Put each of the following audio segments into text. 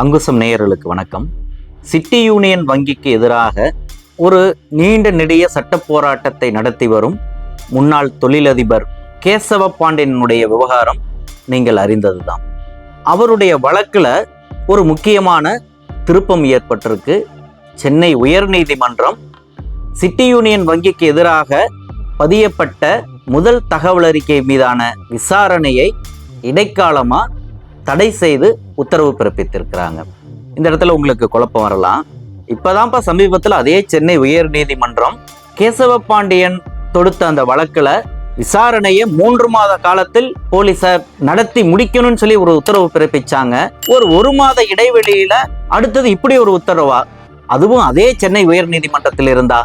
அங்குசம் நேயர்களுக்கு வணக்கம். City union வங்கிக்கு எதிராக ஒரு நீண்ட நெடிய சட்ட போராட்டத்தை நடத்தி வரும் முன்னாள் தொழிலதிபர் கேசவ பாண்டியனுடைய விவகாரம் நீங்கள் அறிந்ததுதான். அவருடைய வழக்கில் ஒரு முக்கியமான திருப்பம் ஏற்பட்டிருக்கு. சென்னை உயர்நீதிமன்றம் சிட்டி யூனியன் வங்கிக்கு எதிராக பதியப்பட்ட முதல் தகவல் அறிக்கை மீதான விசாரணையை இடைக்காலமாக தடை செய்து உத்தரவு பிறப்பித்திருக்கிறாங்க. இந்த இடத்துல உங்களுக்கு குழப்பம் வரலாம். இப்போதான்ப்பா சமீபத்தில் அதே சென்னை உயர்நீதிமன்றம் கேசவ பாண்டியன் தொடுத்த அந்த வழக்கில் விசாரணையை மூன்று மாத காலத்தில் போலீஸார் நடத்தி முடிக்கணும்னு சொல்லி ஒரு உத்தரவு பிறப்பிச்சாங்க. ஒரு ஒரு மாத இடைவெளியில அடுத்தது இப்படி ஒரு உத்தரவா? அதுவும் அதே சென்னை உயர் நீதிமன்றத்தில் இருந்தா?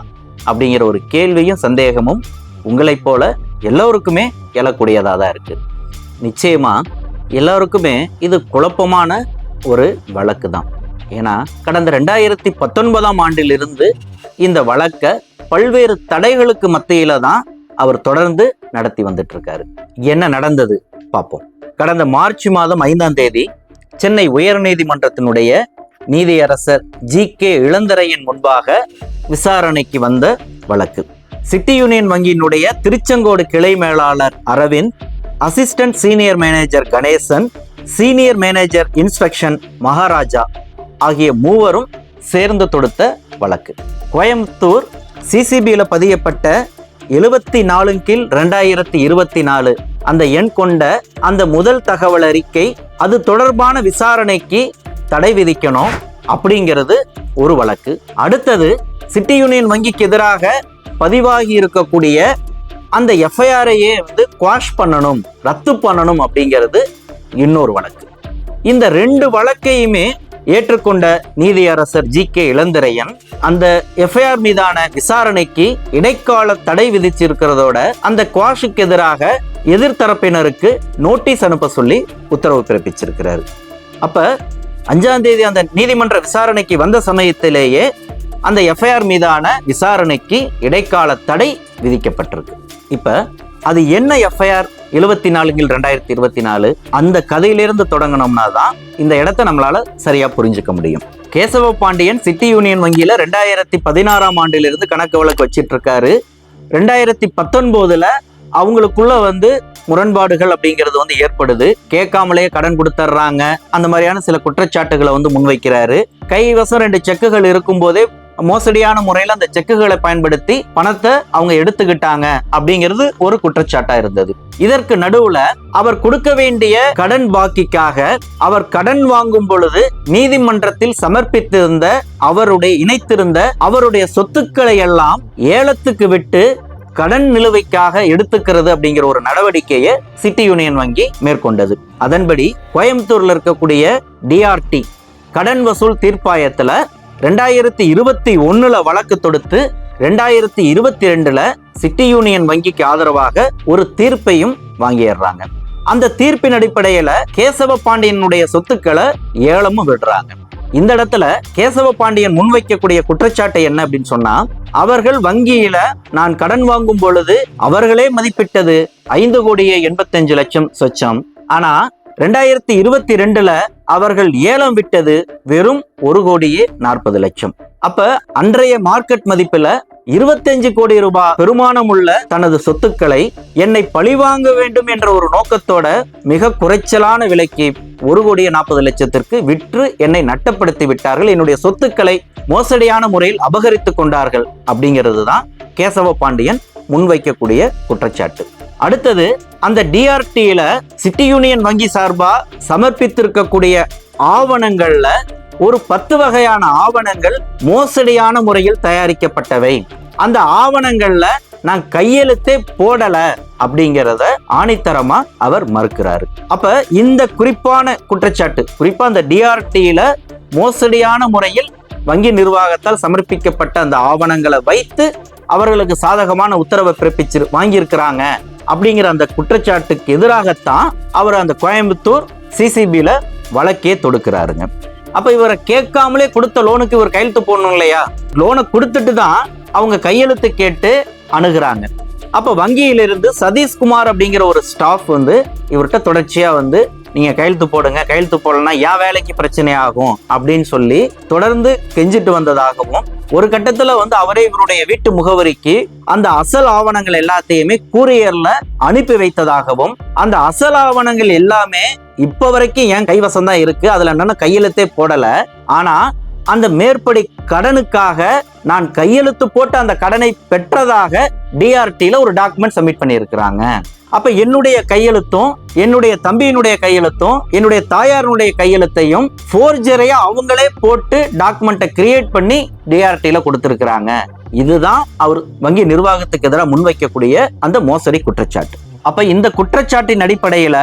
அப்படிங்கிற ஒரு கேள்வியும் சந்தேகமும் உங்களைப் போல எல்லோருக்குமே எழக்கூடியதாக தான் இருக்கு. நிச்சயமா எல்லாருக்குமே இது குழப்பமான ஒரு வழக்கு தான் ஏன்னா கடந்த ரெண்டாயிரத்தி பத்தொன்பதாம் ஆண்டிலிருந்து இந்த வழக்கை பல்வேறு தடைகளுக்கு மத்தியில தான் அவர் தொடர்ந்து நடத்தி வந்துட்டு இருக்காரு என்ன நடந்தது? பார்ப்போம் கடந்த மார்ச் மாதம் ஐந்தாம் தேதி சென்னை உயர்நீதிமன்றத்தினுடைய நீதியரசர் ஜி கே இளந்தரையின் முன்பாக விசாரணைக்கு வந்த வழக்கு. சிட்டி யூனியன் வங்கியினுடைய திருச்செங்கோடு கிளை மேலாளர் Aravind assistant senior manager Ganesan senior manager inspection Maharaja ஆகிய மூவரும் சேர்ந்து தொடுத்த வழக்கு. கோயம்புத்தூர் சிசிபியில் பதியப்பட்ட எழுபத்தி நாலு கீழ் ரெண்டாயிரத்தி இருபத்தி நாலு அந்த எண் கொண்ட அந்த முதல் தகவல் அறிக்கை அது தொடர்பான விசாரணைக்கு தடை விதிக்கணும் அப்படிங்கிறது ஒரு வழக்கு. அடுத்தது சிட்டி யூனியன் வங்கிக்கு எதிராக பதிவாகி இருக்கக்கூடிய அந்த எஃப்ஐஆரையே வந்து குவாஷ் பண்ணணும் ரத்து பண்ணணும் அப்படிங்கிறது இன்னொரு வழக்கு. இந்த ரெண்டு வழக்கையுமே ஏற்றுக்கொண்ட நீதியரசர் ஜி கே இளந்திரையன் அந்த எஃப்ஐஆர் மீதான விசாரணைக்கு இடைக்கால தடை விதிச்சிருக்கிறதோட அந்த குவாஷுக்கு எதிராக எதிர்த்தரப்பினருக்கு நோட்டீஸ் அனுப்ப சொல்லி உத்தரவு பிறப்பிச்சிருக்கிறாரு. அப்ப அஞ்சாம் தேதி அந்த நீதிமன்ற விசாரணைக்கு வந்த சமயத்திலேயே அந்த எஃப்ஐஆர் மீதான விசாரணைக்கு இடைக்கால தடை விதிக்கப்பட்டிருக்கு. இப்போ அது என்ன எஃப்ஐஆர் எழுபத்தி நாலுங்கில் ரெண்டாயிரத்தி இருபத்தி நாலு அந்த கதையிலிருந்து தொடங்கினோம்னா தான் இந்த இடத்த நம்மளால சரியா புரிஞ்சுக்க முடியும். கேசவ பாண்டியன் சிட்டி யூனியன் வங்கியில ரெண்டாயிரத்தி பதினாறாம் ஆண்டிலிருந்து கணக்கு வழக்கு வச்சிட்டு இருக்காரு ரெண்டாயிரத்தி பத்தொன்பதுல அவங்களுக்குள்ள வந்து முரண்பாடுகள் அப்படிங்கிறது வந்து ஏற்படுது. கேட்காமலே கடன் கொடுத்துட்றாங்க அந்த மாதிரியான சில குற்றச்சாட்டுகளை வந்து முன்வைக்கிறாரு. கைவசம் ரெண்டு செக்குகள் இருக்கும்போதே மோசடியான முறையில் அந்த செக்குகளை பயன்படுத்தி பணத்தை அவங்க எடுத்துக்கிட்டாங்க அப்படிங்கிறது ஒரு குற்றச்சாட்டா இருந்தது. இதற்கு நடுவுல அவர் கொடுக்க வேண்டிய கடன் பாக்கிக்காக அவர் கடன் வாங்கும் பொழுது நீதிமன்றத்தில் சமர்ப்பித்திருந்த அவருடைய இணைத்திருந்த அவருடைய சொத்துக்களை எல்லாம் ஏலத்துக்கு விட்டு கடன் நிலுவைக்காக எடுத்துக்கிறது அப்படிங்கிற ஒரு நடவடிக்கையை சிட்டி யூனியன் வங்கி மேற்கொண்டது. அதன்படி கோயம்புத்தூர்ல இருக்கக்கூடிய டிஆர்டி கடன் வசூல் தீர்ப்பாயத்துல ரெண்டாயிரத்தி இருபத்தி ஒன்றில் வழக்கு தொடுத்து ரெண்டாயிரத்தி இருபத்தி ரெண்டுல சிட்டி யூனியன் வங்கிக்கு ஆதரவாக ஒரு தீர்ப்பையும் வாங்கிடுறாங்க அந்த தீர்ப்பின் அடிப்படையில கேசவ பாண்டியனுடைய சொத்துக்களை ஏலமும் விடுறாங்க. இந்த இடத்துல கேசவ பாண்டியன் முன்வைக்கக்கூடிய குற்றச்சாட்டு என்ன அப்படின்னு சொன்னா அவர்கள் வங்கியில நான் கடன் வாங்கும் பொழுது அவர்களே மதிப்பிட்டது ஐந்து கோடியே எண்பத்தஞ்சு லட்சம் சொச்சம். ஆனா ரெண்டாயிரத்தி இருபத்தி ரெண்டுல அவர்கள் ஏலம் விட்டது வெறும் ஒரு கோடியே நாற்பது லட்சம். அப்ப அன்றைய மார்க்கெட் மதிப்புல இருபத்தஞ்சு கோடி ரூபாய் பெருமானம் உள்ள தனது சொத்துக்களை என்னை பழிவாங்க வேண்டும் என்ற ஒரு நோக்கத்தோட மிக குறைச்சலான விலைக்கு ஒரு கோடியே நாற்பது லட்சத்திற்கு விற்று என்னை நட்டப்படுத்தி விட்டார்கள். என்னுடைய சொத்துக்களை மோசடியான முறையில் அபகரித்து கொண்டார்கள் அப்படிங்கிறது தான் கேசவ பாண்டியன் முன்வைக்கக்கூடிய குற்றச்சாட்டு. அடுத்தது அந்த டிஆர்டியில சிட்டி யூனியன் வங்கி சார்பா சமர்ப்பித்திருக்கக்கூடிய ஆவணங்கள்ல ஒரு பத்து வகையான ஆவணங்கள் மோசடியான முறையில் தயாரிக்கப்பட்டவை. அந்த ஆவணங்கள்ல நான் கையெழுத்தே போடல அப்படிங்கிறத ஆணித்தரமா அவர் மறுக்கிறாரு. அப்ப இந்த குறிப்பான குற்றச்சாட்டு குறிப்பா அந்த டிஆர்டியில மோசடியான முறையில் வங்கி நிர்வாகத்தால் சமர்ப்பிக்கப்பட்ட அந்த ஆவணங்களை வைத்து அவர்களுக்கு சாதகமான உத்தரவை பிறப்பிச்சு வாங்கியிருக்கிறாங்க. அப்படிங்கிற அந்த குற்றச்சாட்டுக்கு எதிராகத்தான் அவர் அந்த கோயம்புத்தூர் சிசிபியில வழக்கே தொடுக்கிறாருங்க. அப்போ இவரை கேட்காமலே கொடுத்த லோனுக்கு இவர் கையெழுத்து போடணும் இல்லையா? லோனை கொடுத்துட்டு தான் அவங்க கையெழுத்து கேட்டு அணுகிறாங்க. அப்போ வங்கியிலிருந்து சதீஷ்குமார் அப்படிங்கிற ஒரு ஸ்டாஃப் வந்து இவர்கிட்ட தொடர்ச்சியாக வந்து நீங்கள் கையெழுத்து போடுங்க கையெழுத்து போடலன்னா என் வேலைக்கு பிரச்சனை ஆகும்? அப்படின்னு சொல்லி தொடர்ந்து கெஞ்சிட்டு வந்ததாகவும் ஒரு கட்டத்தில் வந்து அவரே இவருடைய வீட்டு முகவரிக்கு அந்த அசல் ஆவணங்கள் எல்லாத்தையுமே கூரியர்ல அனுப்பி வைத்ததாகவும் அந்த அசல் ஆவணங்கள் எல்லாமே இப்போ வரைக்கும் என் கைவசம் தான் இருக்கு? அதில் என்னன்னு கையெழுத்தே போடலை? ஆனால் அந்த மேற்படி கடனுக்காக நான் கையெழுத்து போட்டு அந்த கடனை பெற்றதாக டிஆர்டியில் ஒரு டாக்குமெண்ட் சப்மிட் பண்ணியிருக்கிறாங்க. அப்ப என்னுடைய கையெழுத்தும் என்னுடைய தம்பியினுடைய கையெழுத்தும் என்னுடைய தாயாருடைய கையெழுத்தையும் ஃபோர்ஜரையா அவங்களே போட்டு டாக்குமெண்ட்டை கிரியேட் பண்ணி டிஆர்டியில் கொடுத்துருக்குறாங்க. இதுதான் அவர் வங்கி நிர்வாகத்துக்கு எதிராக முன்வைக்கக்கூடிய அந்த மோசடி குற்றச்சாட்டு. அப்ப இந்த குற்றச்சாட்டின் அடிப்படையில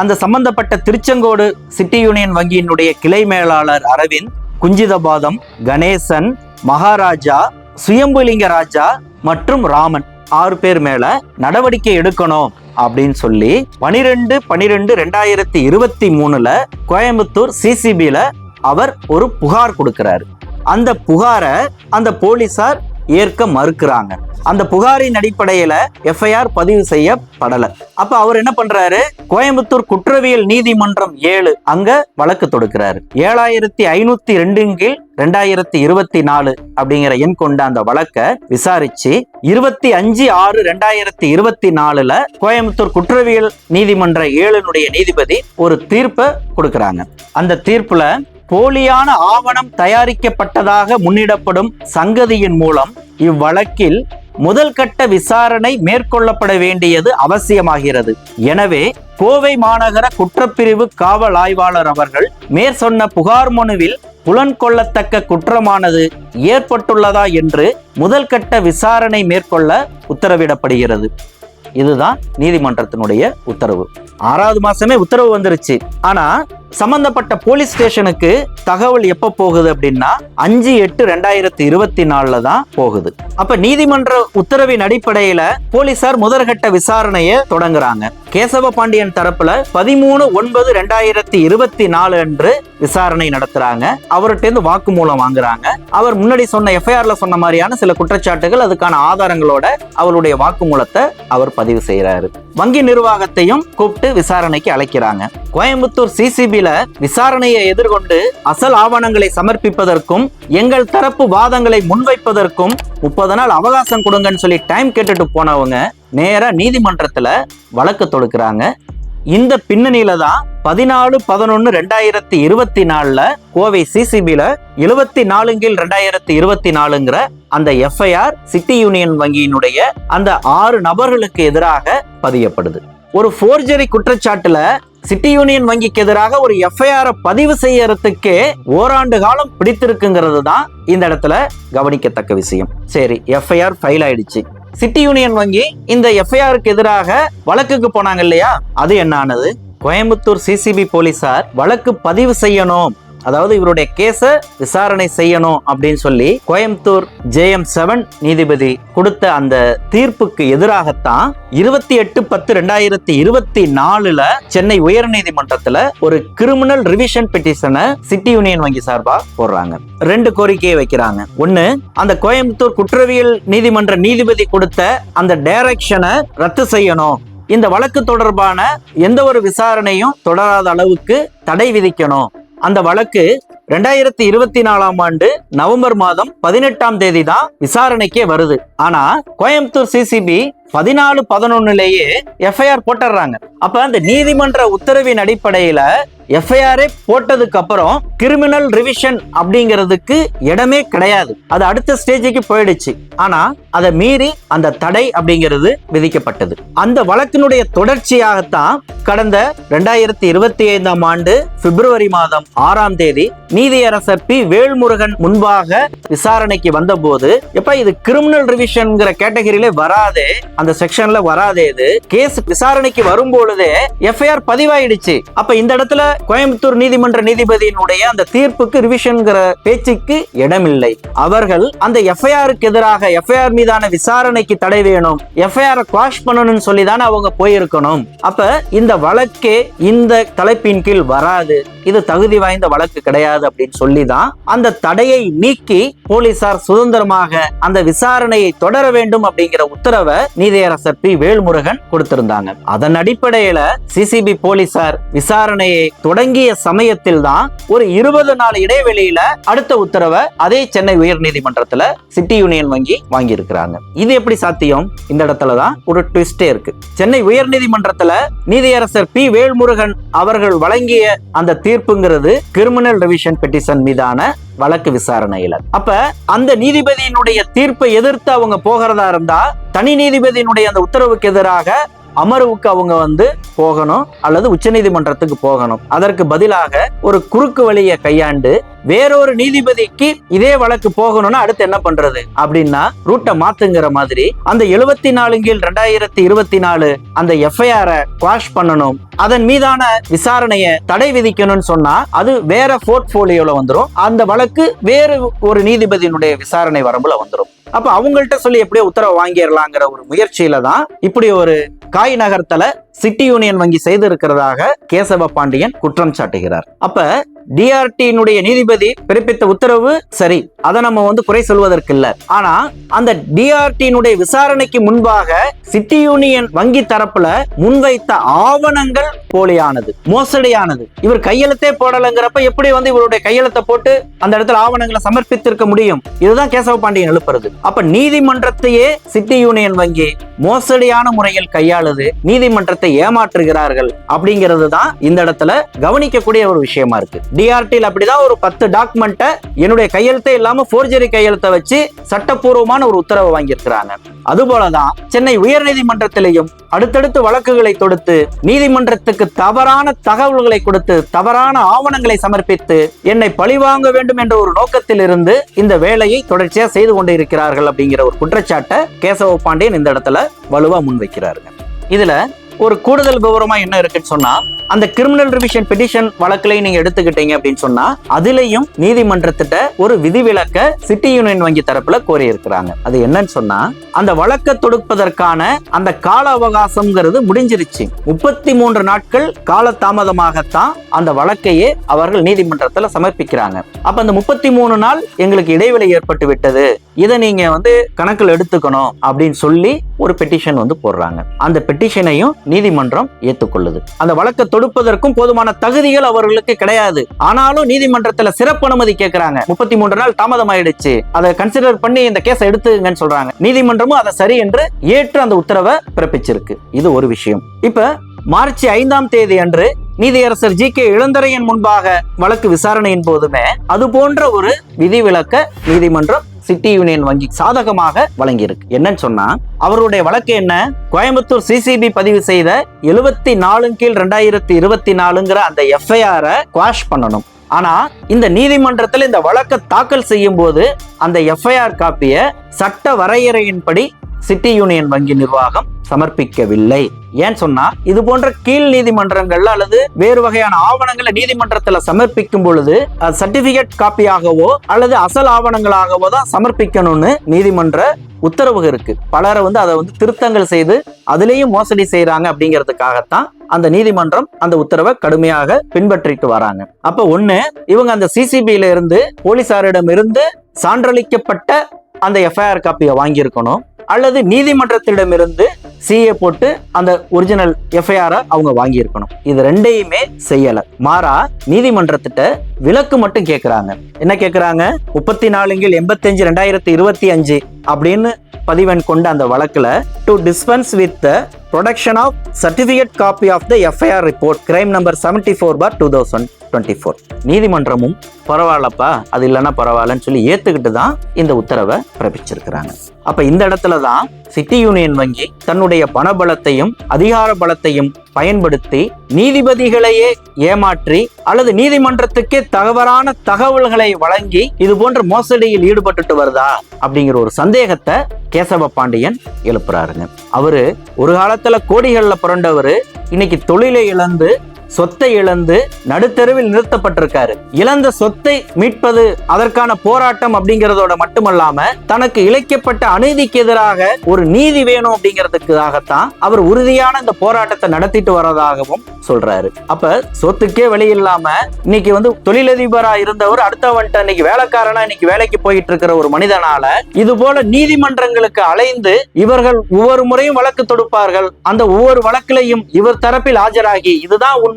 அந்த சம்பந்தப்பட்ட திருச்செங்கோடு சிட்டி யூனியன் வங்கியினுடைய கிளை மேலாளர் அரவிந்த் குஞ்சிதபாதம் கணேசன் மகாராஜா சுயம்புலிங்க ராஜா மற்றும் ராமன் ஆறு பேர் மேல நடவடிக்கை எடுக்கணும் அப்படின்னு சொல்லி பனிரெண்டு பனிரெண்டு ரெண்டாயிரத்தி இருபத்தி மூணுல கோயம்புத்தூர் சிசிபில அவர் ஒரு புகார் கொடுக்கிறாரு. அந்த புகாரை அந்த போலீசார் ஏற்க மறுக்கிறாங்க. அந்த புகாரின் அடிப்படையில எஃப்ஐஆர் பதிவு செய்யப்படல. அப்ப அவர் என்ன பண்றாரு? கோயம்புத்தூர் குற்றவியல் நீதிமன்றம் ஏழு அங்க வழக்கு தொடுக்கிறாரு. ஏழாயிரத்தி ஐநூத்தி ரெண்டு கீழ் ரெண்டாயிரத்தி இருபத்தி நாலு அப்படிங்கிற எண் கொண்ட அந்த வழக்கை விசாரிச்சு இருபத்தி அஞ்சு ஆறு ரெண்டாயிரத்தி இருபத்தி நாலுல கோயம்புத்தூர் குற்றவியல் நீதிமன்ற ஏழுனுடைய நீதிபதி ஒரு தீர்ப்பை கொடுக்கறாங்க. அந்த தீர்ப்புல போலியான ஆவணம் தயாரிக்கப்பட்டதாக முன்னிடப்படும் சங்கதியின் மூலம் இவ்வழக்கில் முதல் கட்ட விசாரணை மேற்கொள்ளப்பட வேண்டியது அவசியமாகிறது. எனவே கோவை மாநகர குற்றப்பிரிவு காவல் ஆய்வாளர் அவர்கள் மேற்சொன்ன புகார் மனுவில் புலன் கொள்ளத்தக்க குற்றமானது ஏற்பட்டுள்ளதா என்று முதல் கட்ட விசாரணை மேற்கொள்ள உத்தரவிடப்படுகிறது. இதுதான் நீதிமன்றத்தினுடைய உத்தரவு. ஆறாவது மாசமே உத்தரவு வந்துருச்சு. ஆனா சம்பந்தப்பட்ட போலீஸ் ஸ்டேஷனுக்கு தகவல் எப்போ போகுது அப்படின்னா அஞ்சு எட்டு ரெண்டாயிரத்தி இருபத்தி நாலில் தான் போகுது. அப்ப நீதிமன்ற உத்தரவின் அடிப்படையில போலீசார் முதற்கட்ட விசாரணையை தொடங்குறாங்க. கேசவ பாண்டியன் தரப்புல பதிமூணு ஒன்பது ரெண்டாயிரத்தி இருபத்தி நாலு அன்று விசாரணை நடத்துறாங்க. அவர்கிட்ட இருந்து வாக்குமூலம் வாங்குறாங்க. அவர் முன்னாடி சொன்ன எஃப்ஐஆர்ல சொன்ன மாதிரியான சில குற்றச்சாட்டுகள் அதுக்கான ஆதாரங்களோட அவருடைய வாக்குமூலத்தை அவர் பதிவு செய்யறாரு வங்கி நிர்வாகத்தையும் கூப்பிட்டு விசாரணைக்கு அழைக்கிறாங்க. கோயம்புத்தூர் சிசிபில விசாரணையை எதிர்கொண்டு அசல் ஆவணங்களை சமர்ப்பிப்பதற்கும் எங்கள் தரப்பு வாதங்களை முன்வைப்பதற்கும் முப்பது நாள் அவகாசம் கொடுங்கன்னு சொல்லி டைம் கேட்டுட்டு போனவங்க நேரா நீதிமன்றத்துல வழக்கு தொடுக்கிறாங்க. இந்த பின்னணியில தான் பதினாலு பதினொன்னு ரெண்டாயிரத்தி இருபத்தி நாலுல கோவை சிசிபில எழுபத்தி நாலுங்கில் ரெண்டாயிரத்தி இருபத்தி நாலுங்கிற அந்த எஃப்ஐஆர் சிட்டி யூனியன் வங்கியினுடைய அந்த ஆறு நபர்களுக்கு எதிராக பதியப்படுது. ஒரு ஃபோர்ஜரி குற்றச்சாட்டுல சிட்டி யூனியன் வங்கிக்கு எதிராக ஒரு எஃப்ஐஆர் பதிவு செய்யறதுக்கே ஓராண்டு காலம் பிடித்திருக்குங்கிறது தான் இந்த இடத்துல கவனிக்கத்தக்க விஷயம். சரி எஃப்ஐஆர் ஃபைல் ஆயிடுச்சு. சிட்டி யூனியன் வங்கி இந்த எஃப்ஐஆருக்கு எதிராக வழக்குக்கு போனாங்க இல்லையா? அது என்னானது கோயம்புத்தூர் சிசிபி போலீசார் வழக்கு பதிவு செய்யணும். அதாவது இவருடைய கேஸை விசாரணை செய்யணும் அப்படின்னு சொல்லி கோயம்புத்தூர் ஜேஎம் செவன் நீதிபதி கொடுத்த அந்த தீர்ப்புக்கு எதிராகத்தான் இருபத்தி எட்டு பத்து ரெண்டாயிரத்தி இருபத்தி நாலுல சென்னை உயர் நீதிமன்றத்தில் ஒரு கிரிமினல் ரிவிஷன் பெட்டிஷனை சிட்டி யூனியன் வங்கி சார்பா போடுறாங்க. ரெண்டு கோரிக்கையை வைக்கிறாங்க. ஒன்று அந்த கோயம்புத்தூர் குற்றவியல் நீதிமன்ற நீதிபதி கொடுத்த அந்த டைரக்ஷனை ரத்து செய்யணும். இந்த வழக்கு தொடர்பான எந்த ஒரு விசாரணையும் தொடராத அளவுக்கு தடை விதிக்கணும். அந்த வழக்கு ரெண்டாயிரத்தி இருபத்தி நாலாம் ஆண்டு நவம்பர் மாதம் பதினெட்டாம் தேதி தான் விசாரணைக்கே வருது. ஆனா கோயம்புத்தூர் சிசிபி பதினாலு பதினொன்னுலேயே எஃப்ஐஆர் போட்டுடுறாங்க அப்ப அந்த நீதிமன்ற உத்தரவின் அடிப்படையில எஃப்ஐஆரே போட்டதுக்கு அப்புறம் கிரிமினல் ரிவிஷன் அப்படிங்கிறதுக்கு இடமே கிடையாது. அது அடுத்த ஸ்டேஜுக்கு போயிடுச்சு. ஆனா அதை மீறி அந்த தடை அப்படிங்கிறது விதிக்கப்பட்டது. அந்த வழக்கினுடைய தொடர்ச்சியாகத்தான் கடந்த ரெண்டாயிரத்தி இருபத்தி ஐந்தாம் ஆண்டு பிப்ரவரி மாதம் ஆறாம் தேதி நீதியரசர் பி. வேல்முருகன் முன்பாக விசாரணைக்கு வந்தபோது எப்ப இது கிரிமினல் ரிவிஷன்ங்கிற கேட்டகரியில வராதே அந்த செக்ஷன்ல வராதே இது. கேஸ் விசாரணைக்கு வரும் பொழுதே எஃப்ஐஆர் பதிவாயிடுச்சு. அப்ப இந்த இடத்துல கோயம்புத்தூர் நீதிமன்ற நீதிபதியினுடைய அந்த தீர்ப்புக்கு ரிவிஷன்ங்கிற பேச்சுக்கு இடமில்லை. அவர்கள் அந்த எஃப்ஐஆருக்கு எதிராக எஃப்ஐஆர் மீதான விசாரணைக்கு தடை வேணும். எஃப்ஐஆர் குவாஷ் பண்ணணும்னு சொல்லி தானே அவங்க போயிருக்கணும். அப்ப இந்த வழக்கே இந்த தலைப்பின் கீழ் வராது. இது தகுதி வாய்ந்த வழக்கு கிடையாது அப்படின்னு சொல்லி தான் அந்த தடையை நீக்கி போலீசார் சுதந்திரமாக அந்த விசாரணையை தொடர வேண்டும் அப்படிங்கிற உத்தரவை நீதியரசர் பி வேல்முருகன் கொடுத்திருந்தாங்க. அதன் அடிப்படையில சிசிபி போலீசார் விசாரணையை தொடங்கிய சமயத்தில் தான் ஒரு இருபது நாள் இடைவெளியில அடுத்த உத்தரவை அதே சென்னை உயர் நீதிமன்றத்துல சிட்டி யூனியன் வங்கி வாங்கி இருக்கிறாங்க இது எப்படி சாத்தியம்? இந்த இடத்துல தான் ஒரு ட்விஸ்டே இருக்கு. சென்னை உயர் நீதிமன்றத்துல நீதியரசர் பி. வேல்முருகன் அவர்கள் வழங்கிய அந்த தீர்ப்புங்கிறது கிரிமினல் ரிவிஷன் பெட்டிஷன் மீதான வழக்கு விசாரணையில. அப்ப அந்த நீதிபதியினுடைய தீர்ப்பை எதிர்த்து அவங்க போகிறதா இருந்தா தனி நீதிபதியினுடைய அந்த உத்தரவுக்கு எதிராக அமர்வுக்கு அவங்க வந்து போகணும் அல்லது உச்சநீதிமன்றத்துக்கு போகணும். அதற்கு பதிலாக ஒரு குறுக்கு வழியை கையாண்டு வேறொரு நீதிபதிக்கு இதே வழக்கு போகணும்னா அடுத்து என்ன பண்றது? அப்படின்னா ரூட்டை மாத்துங்கிற மாதிரி அந்த எழுபத்தி நாலு கீழ் ரெண்டாயிரத்தி இருபத்தி நாலு அந்த எஃப்ஐஆர குவாஷ் பண்ணணும். அதன் மீதான விசாரணையை தடை விதிக்கணும்னு சொன்னா அது வேற போர்ட்போலியோல வந்துடும் அந்த வழக்கு வேறு ஒரு நீதிபதியினுடைய விசாரணை வரம்புல வந்துடும் அப்ப அவங்கள்ட்ட சொல்லி எப்படியோ உத்தரவு வாங்கிடலாங்கிற ஒரு முயற்சியில தான் இப்படி ஒரு காய் நகரத்துல சிட்டி யூனியன் வங்கி செய்திருக்கிறதாக கேசவ பாண்டியன் குற்றம் சாட்டுகிறார். அப்ப டிஆர்டியினுடைய நீதிபதி பிறப்பித்த உத்தரவு சரி. அதை நம்ம வந்து குறை சொல்வதற்கு இல்ல ஆனா அந்த டிஆர்டியினுடைய விசாரணைக்கு முன்பாக சிட்டி யூனியன் வங்கி தரப்புல முன்வைத்த ஆவணங்கள் போலியானது மோசடியானது. இவர் கையெழுத்தே போடலைங்கிறப்ப எப்படி வந்து இவருடைய கையெழுத்தை போட்டு அந்த இடத்துல ஆவணங்களை சமர்ப்பித்திருக்க முடியும்? இதுதான் கேசவ பாண்டியன் எழுப்புறது. அப்ப நீதிமன்றத்தையே சிட்டி யூனியன் வங்கி மோசடியான முறையில் கையாளுது நீதிமன்றத்தை ஏமாற்றுகிறார்கள் அப்படிங்கிறது தான் இந்த இடத்துல கவனிக்கக்கூடிய ஒரு விஷயமா இருக்கு. டிஆர்டியில் அப்படிதான் ஒரு பத்து டாக்குமெண்ட்டை என்னுடைய கையெழுத்தே இல்லாமல் ஃபோர்ஜரி கையெழுத்தை வச்சு சட்டப்பூர்வமான ஒரு உத்தரவை வாங்கியிருக்கிறாங்க. அதுபோலதான் சென்னை உயர்நீதிமன்றத்திலையும் அடுத்தடுத்து வழக்குகளை தொடுத்து நீதிமன்றத்துக்கு தவறான தகவல்களை கொடுத்து தவறான ஆவணங்களை சமர்ப்பித்து என்னை பழிவாங்க வேண்டும் என்ற ஒரு நோக்கத்தில் இருந்து இந்த வேலையை தொடர்ச்சியாக செய்து கொண்டு இருக்கிறார்கள் அப்படிங்கிற ஒரு குற்றச்சாட்டை கேசவ பாண்டியன் இந்த இடத்துல வலுவா முன்வைக்கிறாருங்க. இதுல ஒரு கூடுதல் விவரமா என்ன இருக்குன்னு சொன்னா அந்த கிரிமினல் ரிவிஷன் பெட்டிஷன் வழக்குல நீங்க எடுத்துக்கிட்டீங்க அப்படின்னு சொன்னா அதுலயும் நீதிமன்றத்திட்ட ஒரு விதிவிலக்க சிட்டி யூனியன் வங்கி தரப்புல கோரி இருக்கிறாங்க அது என்னன்னு சொன்னா அந்த வழக்க தொடுப்பதற்கான அந்த கால அவகாசம்ங்கிறது முடிஞ்சிருச்சு. முப்பத்தி மூன்று நாட்கள் கால தாமதமாகத்தான் அந்த வழக்கையே அவர்கள் நீதிமன்றத்துல சமர்ப்பிக்கிறாங்க. அப்ப அந்த முப்பத்தி மூணு நாள் எங்களுக்கு இடைவெளி ஏற்பட்டு விட்டது. இதை நீங்க வந்து கணக்கில் எடுத்துக்கணும் அப்படின்னு சொல்லி ஒரு பெட்டிஷன் வந்து போடுறாங்க. அந்த பெட்டிஷனையும் நீதிமன்றம் ஏற்றுக்கொள்ளுது அந்த வழக்கை தொடுப்பதற்கும் போதுமான தகுதிகள் அவர்களுக்கு கிடையாது. ஆனாலும் நீதிமன்றத்துல சிறப்பு அனுமதி கேட்கிறாங்க முப்பத்தி மூன்று நாள் தாமதம் ஆயிடுச்சு அதை கன்சிடர் பண்ணி இந்த கேஸை எடுத்துங்கன்னு சொல்றாங்க. நீதிமன்றமும் அதை சரி என்று ஏற்று அந்த உத்தரவை பிறப்பிச்சிருக்கு. இது ஒரு விஷயம். இப்ப மார்ச் ஐந்தாம் தேதி அன்று நீதியரசர் ஜி கே இளந்தரையன் முன்பாக வழக்கு விசாரணையின் போதுமே அது போன்ற ஒரு விதிவிலக்க நீதிமன்றம் சிட்டி யூனியன் வங்கி சாதகமாக வழங்கியிருக்கு. என்னன்னு சொன்னா அவருடைய வழக்கு என்ன? கோயம்புத்தூர் சிசிபி பதிவு செய்த எழுபத்தி நாலு கீழ் ரெண்டாயிரத்தி இருபத்தி நாலுங்கிற அந்த எஃப்ஐஆரை குவாஷ் பண்ணணும். ஆனா இந்த நீதிமன்றத்தில் இந்த வழக்கை தாக்கல் செய்யும் போது அந்த எஃப்ஐஆர் காப்பிய சட்ட வரையறையின்படி சிட்டி யூனியன் வங்கி நிர்வாகம் சமர்ப்பிக்கவில்லை. ஏன் சொன்னா இது போன்ற கீழ் நீதிமன்றங்கள்ல அல்லது வேறு வகையான ஆவணங்களை நீதிமன்றத்துல சமர்ப்பிக்கும் பொழுது சர்டிபிகேட் காப்பியாகவோ அல்லது அசல் ஆவணங்களாகவோ தான் சமர்ப்பிக்கணும்னு நீதிமன்ற உத்தரவு இருக்கு. பலரை வந்து அதை வந்து திருத்தங்கள் செய்து அதுலேயும் மோசடி செய்யறாங்க அப்படிங்கிறதுக்காகத்தான் அந்த நீதிமன்றம் அந்த உத்தரவை கடுமையாக பின்பற்றிட்டு வராங்க. அப்ப ஒண்ணு இவங்க அந்த சிசிபியில இருந்து போலீசாரிடம் இருந்து சான்றளிக்கப்பட்ட அந்த எஃப்ஐஆர் காப்பியை வாங்கியிருக்கணும். அல்லது நீதிமன்றத்திடமிருந்து சிஏ போட்டு அந்த ஒரிஜினல் எஃப்ஐஆர் அவங்க வாங்கியிருக்கணும். இது ரெண்டையுமே செய்யல. மாறா நீதிமன்றத்திட்ட விலக்கு மட்டும் கேட்குறாங்க என்ன கேட்குறாங்க முப்பத்தி நாலுங்கில் எண்பத்தஞ்சு ரெண்டாயிரத்தி இருபத்தி அஞ்சு அப்படின்னு பதிவெண் கொண்ட அந்த வழக்குல to dispense with the production of certificate copy of the FIR report crime number seventy four bar two thousand twenty four நீதிமன்றமும் பரவாயில்லப்பா அது இல்லைன்னா பரவாயில்லன்னு சொல்லி ஏற்றுக்கிட்டு தான் இந்த உத்தரவை பிறப்பிச்சிருக்கிறாங்க. அப்போ இந்த இடத்துல தான் சிட்டி யூனியன் வங்கி தன்னுடைய பணபலத்தையும் அதிகார பலத்தையும் பயன்படுத்தி நீதிபதிகளையே ஏமாற்றி அல்லது நீதிமன்றத்துக்கே தவறான தகவல்களை வழங்கி இது போன்ற மோசடியில் ஈடுபட்டுட்டு வருதா அப்படிங்கிற ஒரு சந்தேகத்தை கேசவ பாண்டியன் எழுப்புறாரு. அவரு ஒரு காலத்துல கோடிகள்ல பிறண்டவர் இன்னைக்கு தொழிலை இழந்து சொத்தை இழந்து நடுத்தெருவில் நிறுத்தப்பட்டிருக்காரு. இழந்த சொத்தை மீட்பது அதற்கான போராட்டம் அப்படிங்கிறதோட மட்டுமல்லாம தனக்கு இழைக்கப்பட்ட அநீதிக்கு எதிராக ஒரு நீதி வேணும் அப்படிங்கிறதுக்காகத்தான் அவர் உறுதியான இந்த போராட்டத்தை நடத்திட்டு வர்றதாகவும் சொல்றாரு. அப்ப சொத்துக்கே வழி இல்லாம இன்னைக்கு வந்து தொழிலதிபரா இருந்தவர் அடுத்தவன்ட்ட இன்னைக்கு வேலைக்காரனா இன்னைக்கு வேலைக்கு போயிட்டு இருக்கிற ஒரு மனிதனால இது போல நீதிமன்றங்களுக்கு அலைந்து இவர்கள் ஒவ்வொரு முறையும் வழக்கு தொடுப்பார்கள். அந்த ஒவ்வொரு வழக்கிலையும் இவர் தரப்பில் ஆஜராகி இதுதான் உண்மை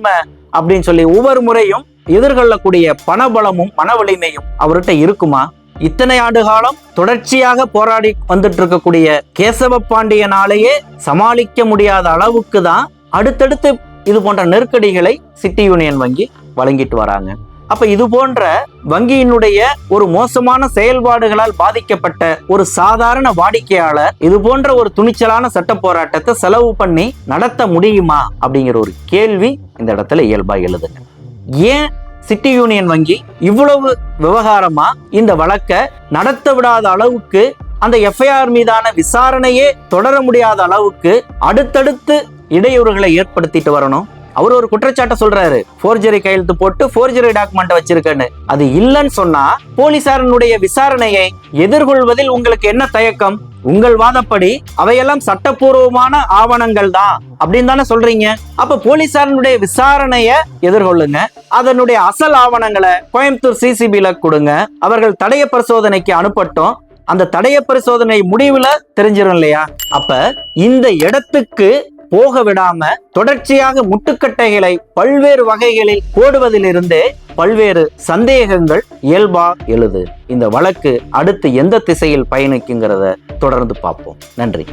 அப்படின்னு சொல்லி ஒவ்வொரு முறையும் எதிர்கொள்ளக்கூடிய பணபலமும் மன வலிமையும் அவர்கிட்ட இருக்குமா? இத்தனை ஆண்டு காலம் தொடர்ச்சியாக போராடி வந்துட்டு இருக்கக்கூடிய கேசவ பாண்டியனாலேயே சமாளிக்க முடியாத அளவுக்கு தான் அடுத்தடுத்து இது போன்ற நெருக்கடிகளை சிட்டி யூனியன் வங்கி வழங்கிட்டு வராங்க. அப்ப இது போன்ற வங்கியினுடைய ஒரு மோசமான செயல்பாடுகளால் பாதிக்கப்பட்ட ஒரு சாதாரண வாடிக்கையாளர் இது போன்ற ஒரு துணிச்சலான சட்ட போராட்டத்தை செலவு பண்ணி நடத்த முடியுமா? அப்படிங்கிற ஒரு கேள்வி இந்த இடத்துல இயல்பா எழுதுங்க. ஏன் சிட்டி யூனியன் வங்கி இவ்வளவு விவகாரமா இந்த வழக்கை நடத்த விடாத அளவுக்கு அந்த எஃப்ஐஆர் மீதான விசாரணையே தொடர முடியாத அளவுக்கு அடுத்தடுத்து இடையூறுகளை ஏற்படுத்திட்டு வரணும்? அவர் ஒரு குற்றச்சாட்டை சொல்றாரு. போர்ஜரி கையெழுத்து போட்டு போர்ஜரி டாக்குமெண்ட் வச்சிருக்கேன்னு. அது இல்லைன்னு சொன்னா போலீசாரனுடைய விசாரணையை எதிர்கொள்வதில் உங்களுக்கு என்ன தயக்கம்? உங்கள் வாதப்படி அவையெல்லாம் சட்டப்பூர்வமான ஆவணங்கள் தான் அப்படின்னு தானே சொல்றீங்க. அப்ப போலீசாரனுடைய விசாரணைய எதிர்கொள்ளுங்க. அதனுடைய அசல் ஆவணங்களை கோயம்புத்தூர் சிசிபில கொடுங்க. அவர்கள் தடைய பரிசோதனைக்கு அனுப்பட்டும். அந்த தடைய பரிசோதனை முடிவுல தெரிஞ்சிடும் இல்லையா? அப்ப இந்த இடத்துக்கு போக விடாம தொடர்ச்சியாக முட்டுக்கட்டைகளை பல்வேறு வகைகளில் போடுவதிலிருந்தே பல்வேறு சந்தேகங்கள் இயல்பா எழுது. இந்த வழக்கு அடுத்து எந்த திசையில் பயணிக்குங்கிறத தொடர்ந்து பார்ப்போம். நன்றி.